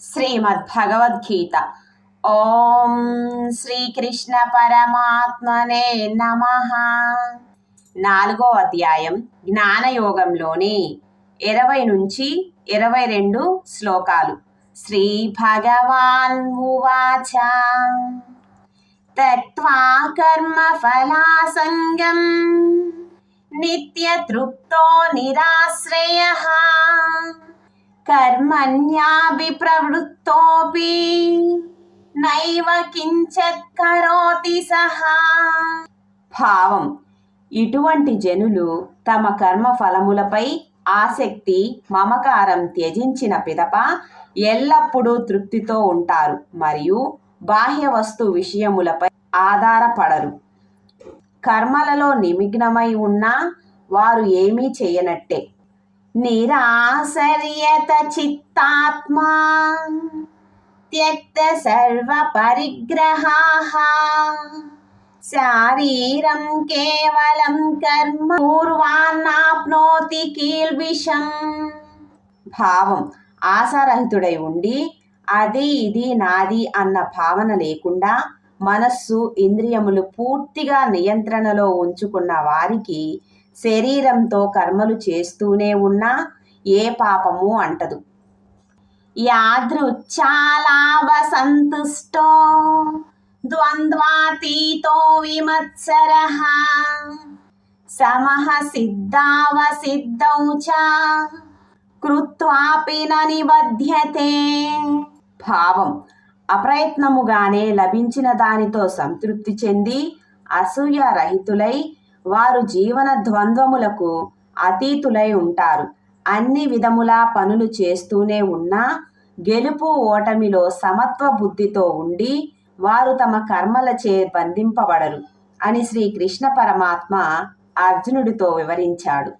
శ్రీమద్భగవద్గీత ఓం శ్రీకృష్ణ పరమాత్మనే నమ నాలుగో అధ్యాయం జ్ఞానయోగంలోని ఇరవై నుంచి ఇరవై రెండు శ్లోకాలు శ్రీ భగవాన్ ఉవాచ తత్వా కర్మ ఫలాసంగం నిత్యతృప్తో నిరాశ్రయ కర్మణ్యాభిప్రవృత్తోపి నైవ కించత్ కరోతి సహా భావం ఇటువంటి జనులు తమ కర్మ ఫలములపై ఆసక్తి మమకారం త్యజించిన పిదప ఎల్లప్పుడూ తృప్తితో ఉంటారు మరియు బాహ్య వస్తు విషయములపై ఆధారపడరు కర్మలలో నిమగ్నమై ఉన్నా వారు ఏమీ చేయనట్టే నిరాశర్యత చిత్తాత్మా త్యక్త సర్వ పరిగ్రహాః శారీరం కేవలం కర్మ పూర్వాన్నాప్నోతి కీల్విషం భావం ఆశారహితుడై ఉండి అది ఇది నాది అన్న భావన లేకుండా మనస్సు ఇంద్రియములు పూర్తిగా నియంత్రణలో ఉంచుకున్న వారికి శరీరంతో కర్మలు చేస్తూనే ఉన్నా ఏ పాపము అంటదు. యాదృచ్ఛాలాభ సంతుష్టో ద్వంద్వాతీతో విమత్సర సమః సిద్ధావ చ కృత్వాపి నిబధ్యతే. భావం అప్రయత్నముగానే లభించిన దానితో సంతృప్తి చెంది అసూయ రహితులై వారు జీవన ద్వంద్వములకు అతీతులై ఉంటారు. అన్ని విధములా పనులు చేస్తూనే ఉన్నా గెలుపు ఓటమిలో సమత్వ బుద్ధితో ఉండి వారు తమ కర్మలచే బంధింపబడరు అని శ్రీకృష్ణ పరమాత్మ అర్జునుడితో వివరించాడు.